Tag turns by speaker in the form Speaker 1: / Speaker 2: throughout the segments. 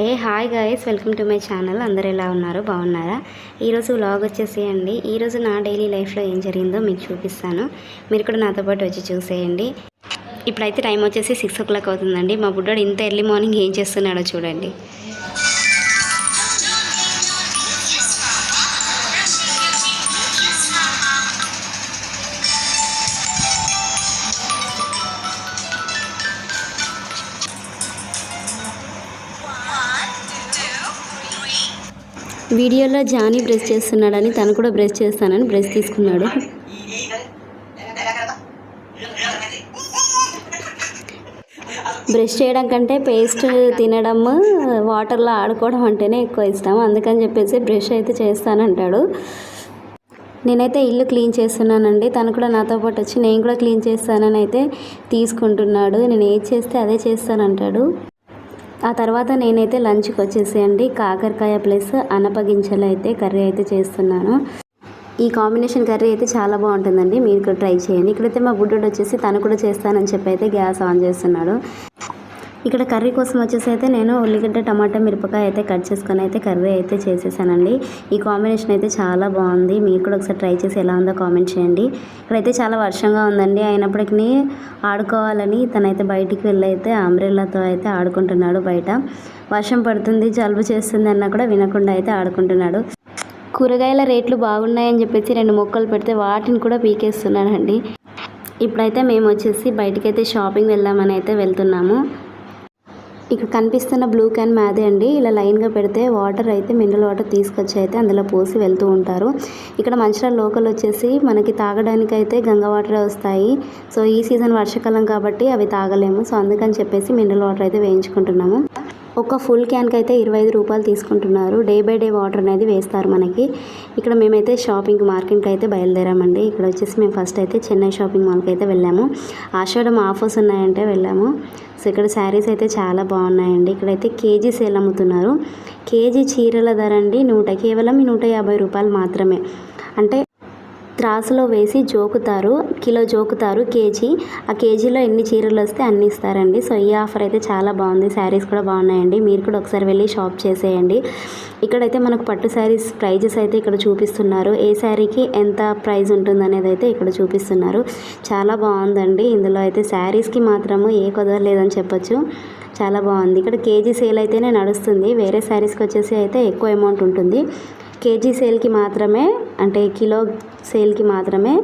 Speaker 1: Hey hi guys welcome to my channel అందరు ఎలా ఉన్నారు? బాగున్నారా? ఈరోజు వ్లాగ్ వచ్చేసేయండి. ఈరోజు నా డైలీ లైఫ్లో ఏం జరిగిందో మీకు చూపిస్తాను. మీరు కూడా నాతో పాటు వచ్చి చూసేయండి. ఇప్పుడైతే టైం వచ్చేసి సిక్స్ ఓ క్లాక్ అవుతుందండి. మా బుడ్డోడు ఇంత ఎర్లీ మార్నింగ్ ఏం చేస్తున్నాడో చూడండి. వీడియోలో జానీ బ్రష్ చేస్తున్నాడని తను కూడా బ్రష్ చేస్తానని బ్రష్ తీసుకున్నాడు. బ్రష్ చేయడం కంటే పేస్ట్ తినడం వాటర్లో ఆడుకోవడం అంటేనే ఎక్కువ ఇష్టం. అందుకని చెప్పేసి బ్రష్ అయితే చేస్తానంటాడు. నేనైతే ఇల్లు క్లీన్ చేస్తున్నానండి. తను కూడా నాతో పాటు వచ్చి నేను కూడా క్లీన్ చేస్తానని అయితే తీసుకుంటున్నాడు. నేను ఏది చేస్తే అదే చేస్తానంటాడు. ఆ తర్వాత నేనైతే లంచ్కి వచ్చేసేయండి. కాకరకాయ ప్లస్ అనపగింజలు అయితే కర్రీ అయితే చేస్తున్నాను. ఈ కాంబినేషన్ కర్రీ అయితే చాలా బాగుంటుందండి. మీరు కూడా ట్రై చేయండి. ఇక్కడైతే మా బుడ్డోడు వచ్చేసి తను కూడా చేస్తానని చెప్పి అయితే గ్యాస్ ఆన్ చేస్తున్నాడు. ఇక్కడ కర్రీ కోసం వచ్చేసి అయితే నేను ఉల్లిగడ్డ టమాటా మిరపకాయ అయితే కట్ చేసుకొని అయితే కర్రీ అయితే చేసేసానండి. ఈ కాంబినేషన్ అయితే చాలా బాగుంది. మీరు కూడా ఒకసారి ట్రై చేసి ఎలా ఉందో కామెంట్ చేయండి. ఇక్కడైతే చాలా వర్షంగా ఉందండి. అయినప్పటికీ ఆడుకోవాలని తనైతే బయటికి వెళ్ళి అయితే అంబ్రెల్లాతో అయితే ఆడుకుంటున్నాడు బయట. వర్షం పడుతుంది జలుబు చేస్తుంది అన్నా కూడా వినకుండా అయితే ఆడుకుంటున్నాడు. కూరగాయల రేట్లు బాగున్నాయని చెప్పేసి రెండు మొక్కలు పెడితే వాటిని కూడా పీకేస్తున్నాడండి. ఇప్పుడైతే మేము వచ్చేసి బయటకైతే షాపింగ్ వెళ్దామని అయితే వెళ్తున్నాము. ఇక్కడ కనిపిస్తున్న బ్లూ క్యాన్ మాదే అండి. ఇలా లైన్గా పెడితే వాటర్ అయితే మినరల్ వాటర్ తీసుకొచ్చి అయితే అందులో పోసి వెళ్తూ ఉంటారు. ఇక్కడ మంచిర్యాల లోకల్ వచ్చేసి మనకి తాగడానికి అయితే గంగ వాటర్ వస్తాయి. సో ఈ సీజన్ వర్షాకాలం కాబట్టి అవి తాగలేము. సో అందుకని చెప్పేసి మినరల్ వాటర్ అయితే వేయించుకుంటున్నాము. ఒక ఫుల్ క్యాన్కి అయితే ఇరవై ఐదు రూపాయలు తీసుకుంటున్నారు. డే బై డే వాటర్ అనేది వేస్తారు మనకి. ఇక్కడ మేమైతే షాపింగ్ మార్కెట్కి అయితే బయలుదేరామండి. ఇక్కడ వచ్చేసి మేము ఫస్ట్ అయితే చెన్నై షాపింగ్ మాల్కి అయితే వెళ్ళాము. ఆషాఢం ఆఫర్స్ ఉన్నాయంటే వెళ్ళాము. సో ఇక్కడ శారీస్ అయితే చాలా బాగున్నాయండి. ఇక్కడైతే కేజీ సేల్ అమ్ముతున్నారు. కేజీ చీరల ధర అండి నూట కేవలం నూట యాభై రూపాయలు మాత్రమే. అంటే త్రాసులో వేసి జోకుతారు కిలో జోకుతారు కేజీ. ఆ కేజీలో ఎన్ని చీరలు వస్తే అన్ని ఇస్తారండి. సో ఈ ఆఫర్ అయితే చాలా బాగుంది. శారీస్ కూడా బాగున్నాయండి. మీరు కూడా ఒకసారి వెళ్ళి షాప్ చేసేయండి. ఇక్కడైతే మనకు పట్టు శారీస్ ప్రైజెస్ అయితే ఇక్కడ చూపిస్తున్నారు. ఏ శారీకి ఎంత ప్రైజ్ ఉంటుంది అనేది అయితే ఇక్కడ చూపిస్తున్నారు. చాలా బాగుందండి. ఇందులో అయితే శారీస్కి మాత్రము ఏ కుదరలేదని చెప్పొచ్చు. చాలా బాగుంది. ఇక్కడ కేజీ సేల్ అయితేనే నడుస్తుంది. వేరే శారీస్కి వచ్చేసి అయితే ఎక్కువ అమౌంట్ ఉంటుంది. కేజీ సేల్కి మాత్రమే అంటే కిలో సేల్కి మాత్రమే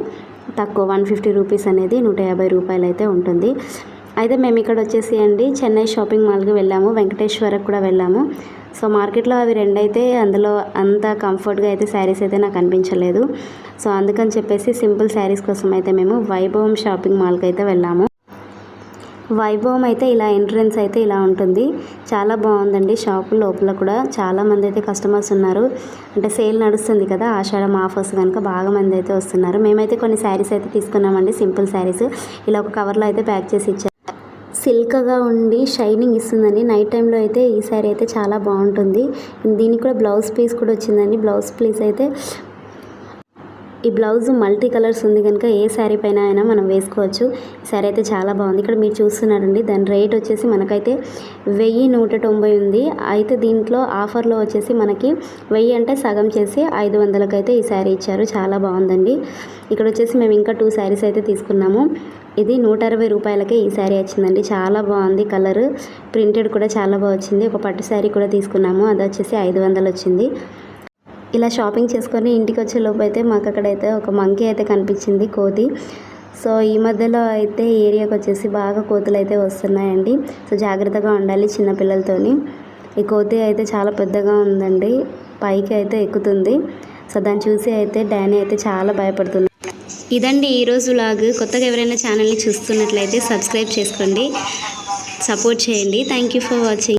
Speaker 1: తక్కువ వన్ ఫిఫ్టీ రూపీస్ అనేది నూట యాభై రూపాయలు అయితే ఉంటుంది. అయితే మేము ఇక్కడ వచ్చేసి అండి చెన్నై షాపింగ్ మాల్కి వెళ్ళాము వెంకటేశ్వరకు కూడా వెళ్ళాము. సో మార్కెట్లో అవి రెండైతే అందులో అంత కంఫర్ట్గా అయితే శారీస్ అయితే నాకు అనిపించలేదు. సో అందుకని చెప్పేసి సింపుల్ శారీస్ కోసం అయితే మేము వైభవం షాపింగ్ మాల్కి అయితే వెళ్ళాము. వైభవం అయితే ఇలా ఎంట్రన్స్ అయితే ఇలా ఉంటుంది. చాలా బాగుందండి షాపు లోపల కూడా. చాలా మంది అయితే కస్టమర్స్ ఉన్నారు. అంటే సేల్ నడుస్తుంది కదా ఆషాఢం ఆఫర్స్ కనుక బాగా మంది అయితే వస్తున్నారు. మేమైతే కొన్ని శారీస్ అయితే తీసుకున్నామండి సింపుల్ శారీస్. ఇలా ఒక కవర్లో అయితే ప్యాక్ చేసి ఇచ్చారు. సిల్క్గా ఉండి షైనింగ్ ఇస్తుందండి. నైట్ టైంలో అయితే ఈ శారీ అయితే చాలా బాగుంటుంది. దీనికి కూడా బ్లౌజ్ పీస్ కూడా వచ్చిందండి. బ్లౌజ్ పీస్ అయితే ఈ బ్లౌజ్ మల్టీ కలర్స్ ఉంది కనుక ఏ శారీ పైన అయినా మనం వేసుకోవచ్చు. శారీ అయితే చాలా బాగుంది. ఇక్కడ మీరు చూస్తున్నారండి. దాని రేట్ వచ్చేసి మనకైతే వెయ్యి నూట తొంభై ఉంది. అయితే దీంట్లో ఆఫర్లో వచ్చేసి మనకి వెయ్యి అంటే సగం చేసి ఐదు వందలకైతే ఈ శారీ ఇచ్చారు. చాలా బాగుందండి. ఇక్కడ వచ్చేసి మేము ఇంకా టూ శారీస్ అయితే తీసుకున్నాము. ఇది నూట అరవై రూపాయలకే ఈ శారీ వచ్చిందండి. చాలా బాగుంది కలర్. ప్రింటెడ్ కూడా చాలా బాగా వచ్చింది. ఒక పట్టు శారీ కూడా తీసుకున్నాము. అది వచ్చేసి ఐదు వందలు వచ్చింది. ఇలా షాపింగ్ చేసుకొని ఇంటికి వచ్చే లోపు అయితే మాకు అక్కడైతే ఒక మంకీ అయితే కనిపించింది కోతి. సో ఈ మధ్యలో అయితే ఏరియాకి వచ్చేసి బాగా కోతులు అయితే వస్తున్నాయండి. సో జాగ్రత్తగా ఉండాలి చిన్నపిల్లలతోని ఈ కోతి అయితే చాలా పెద్దగా ఉందండి. పైకి అయితే ఎక్కుతుంది. సో దాన్ని చూసి అయితే డానీ అయితే చాలా భయపడుతుంది. ఇదండి ఈరోజు లాగ్ కొత్తగా ఎవరైనా ఛానల్ని చూస్తున్నట్లయితే సబ్స్క్రైబ్ చేసుకోండి. సపోర్ట్ చేయండి. Thank you for watching